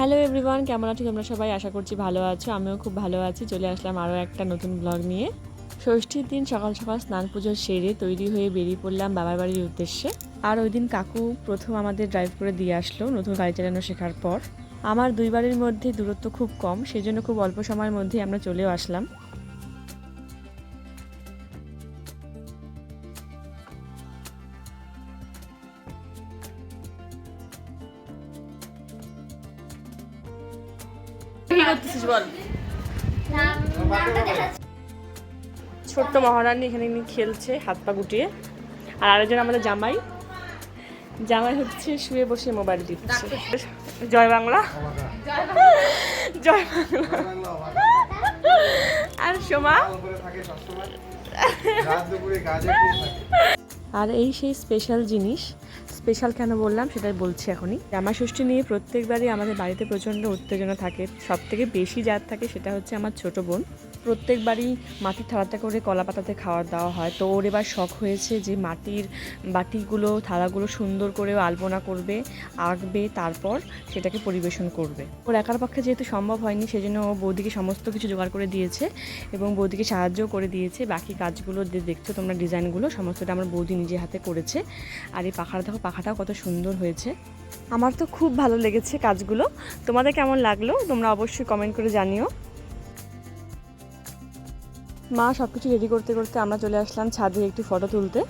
Hello everyone, কেমন আছো তোমরা সবাই? আশা করছি ভালো আছো, আমিও খুব ভালো আছি। চলে আসলাম আরও একটা নতুন ব্লগ নিয়ে। ষষ্ঠীর দিন সকাল সকাল স্নান পুজো সেরে তৈরি হয়ে বেরিয়ে পড়লাম বাবার বাড়ির উদ্দেশ্যে। আর ওই দিন কাকু প্রথম আমাদের ড্রাইভ করে দিয়ে আসলো নতুন গাড়ি চালানো শেখার পর। আমার দুই বাড়ির মধ্যে দূরত্ব খুব কম, সেজন্য খুব অল্প সময়ের মধ্যেই আমরা চলেও আসলাম। করতেছিস বল। ছোট্ট মহারানী এখানে নিয়ে খেলছে হাত পা গুটিয়ে। আর আরেকজন আমাদের জামাই। জামাই হচ্ছে শুয়ে বসে মোবাইল দিচ্ছে জয় বাংলা। জয় বাংলা। আর সোমা? আর এই সেই স্পেশাল জিনিস স্পেশাল কেন বললাম সেটাই বলছি এখনই। জামা ষষ্ঠী নিয়ে প্রত্যেকবারই আমাদের বাড়িতে প্রচণ্ড উত্তেজনা থাকে। সব থেকে বেশি যার থাকে সেটা হচ্ছে আমার ছোট বোন। প্রত্যেকবারই মাটির থালাতে করে কলা পাতাতে খাওয়ার দেওয়া হয়। তো ওর এবার শখ হয়েছে যে মাটির বাটিগুলো, থালাগুলো সুন্দর করে আলপনা করবে, আঁকবে, তারপর সেটাকে পরিবেশন করবে। ওর একার পক্ষে যেহেতু সম্ভব হয়নি, সেজন্য ও বৌদিকে সমস্ত কিছু জোগাড় করে দিয়েছে এবং বৌদিকে সাহায্যও করে দিয়েছে। বাকি কাজগুলো যে দেখছ তোমরা ডিজাইনগুলো, সমস্তটা আমার বৌদি নিজে হাতে করেছে। আর এই পাখাটা দেখো, পাখাটাও কত সুন্দর হয়েছে। আমার তো খুব ভালো লেগেছে কাজগুলো। তোমাদের কেমন লাগল? তোমরা অবশ্যই কমেন্ট করে জানিও। মা সব কিছু রেডি করতে করতে আমরা চলে আসলাম ছাদে একটু ফটো তুলতে।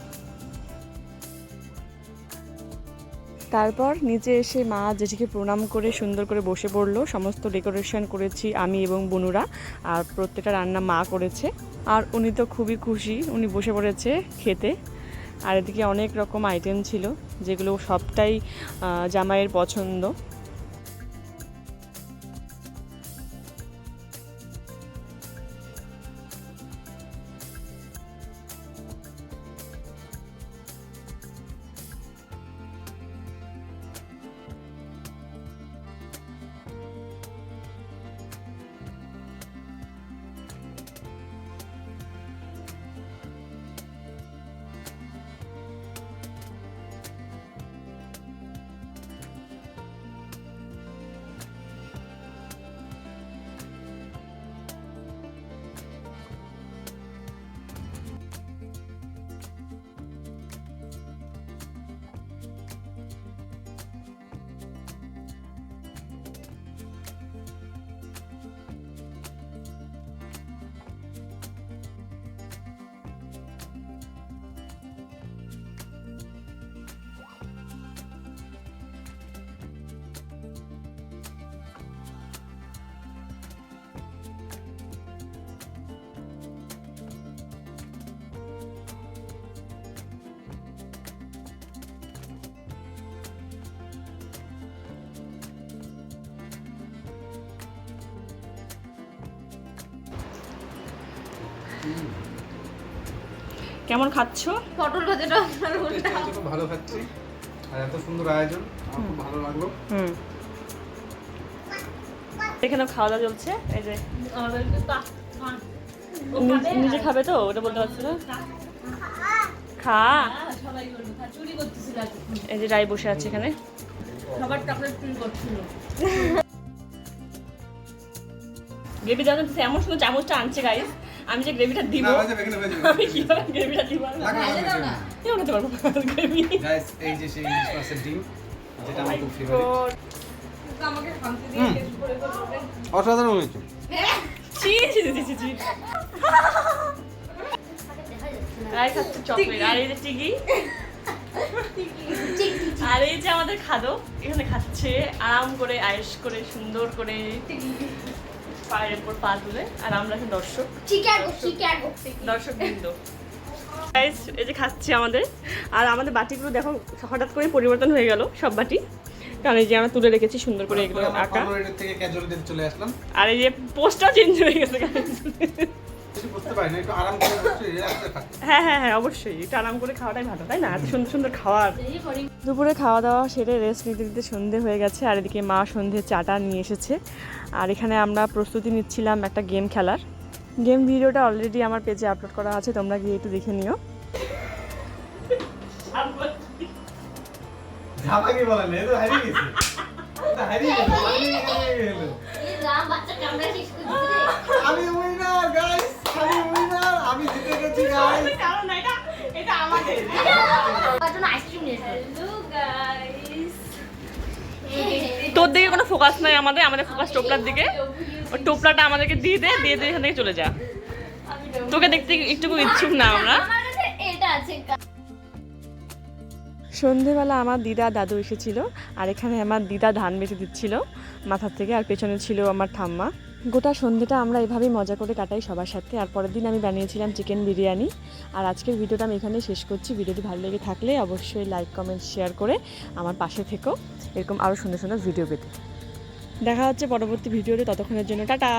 তারপর নিচে এসে মা জেঠিকে প্রণাম করে সুন্দর করে বসে পড়ল। সমস্ত ডেকোরেশন করেছি আমি এবং বনুরা, আর প্রত্যেকটা রান্না মা করেছে। আর উনি তো খুবই খুশি, উনি বসে পড়েছে খেতে। আর এদিকে অনেক রকম আইটেম ছিল, যেগুলো সবটাই জামাইয়ের পছন্দ। কেমন খাচ্ছ? পটল ভাজাটা খুব ভালো খাচ্ছি। আর এত সুন্দর আয়োজন আমার খুব ভালো লাগল। হুম। এখানে খাওয়া দাওয়া চলছে? এই যে? নিজে খাবে তো? ওটা বলতে পারছ না? খা। এই যে রাই বসে আছে এখানে। সবার চকলেট চুরি করছিল। দেওয়ার জন্য এমন সুন্দর চামচটা আনছে গাইস আমি যে গ্রেভিটা দিব হয়ে হয়ে। আমি কীভাবে গ্রেভিটা দিব। কেউ নিতে পারব গ্রেভি এই যে সেই ইলিশ মাছের ডিম যেটা আমার খুব ফেভারিট আমাকে শান্তি দিয়ে হুম। করে করবে অসাধারণ হয়েছে আর এই যে আমাদের খাদক এখানে খাচ্ছে আরাম করে আয়েস করে সুন্দর করে পায়ের উপর পা তুলে আর আমরা এখন দর্শক। দর্শক বৃন্দ এই যে খাচ্ছে আমাদের। আর আমাদের বাটিগুলো দেখো হঠাৎ করে পরিবর্তন হয়ে গেল সব বাটি। কারণ এই যে আমরা তুলে রেখেছি সুন্দর করে এগুলো আঁকা। আর এই যে পোস্টটা চেঞ্জ হয়ে গেছে হ্যাঁ হ্যাঁ হ্যাঁ অবশ্যই একটু আরাম করে খাওয়াটাই ভালো তাই না? এত সুন্দর সুন্দর খাওয়ার। দুপুরে খাওয়া দাওয়া সেরে রেস্ট নিতে নিতে সন্ধে হয়ে গেছে আর এদিকে মা সন্ধে চাটা নিয়ে এসেছে। আর এখানে আমরা প্রস্তুতি নিচ্ছিলাম একটা গেম খেলার। গেম ভিডিওটা অলরেডি আমার পেজে আপলোড করা আছে তোমরা গিয়ে একটু দেখে নিও। রে। আমি উইনার গাইস আমি উইনার আমি জিতে গেছি গাইস কারণ এটা এটা আমাদের। জন্য আইসক্রিম নিয়ে এসো। তোর দিকে কোনো ফোকাস নাই আমাদের আমাদের ফোকাস টোপলার দিকে। ওই টোপলাটা আমাদেরকে দিয়ে দে দিয়ে দিয়ে এখান থেকে চলে যা। তোকে দেখতে একটুকু ইচ্ছুক না আমরা। এটা আছে। সন্ধেবেলা আমার দিদা দাদু এসেছিল আর এখানে আমার দিদা ধান বেঁচে দিচ্ছিল মাথার থেকে আর পেছনে ছিল আমার ঠাম্মা। গোটা সন্ধ্যেটা আমরা এভাবেই মজা করে কাটাই সবার সাথে। আর পরের দিন আমি বানিয়েছিলাম চিকেন বিরিয়ানি। আর আজকের ভিডিওটা আমি এখানে শেষ করছি। ভিডিওটি ভালো লেগে থাকলে অবশ্যই লাইক কমেন্ট শেয়ার করে আমার পাশে থেকো। এরকম আরও সুন্দর সুন্দর ভিডিও পেতে। দেখা হচ্ছে পরবর্তী ভিডিওতে। ততক্ষণের জন্য টাটা!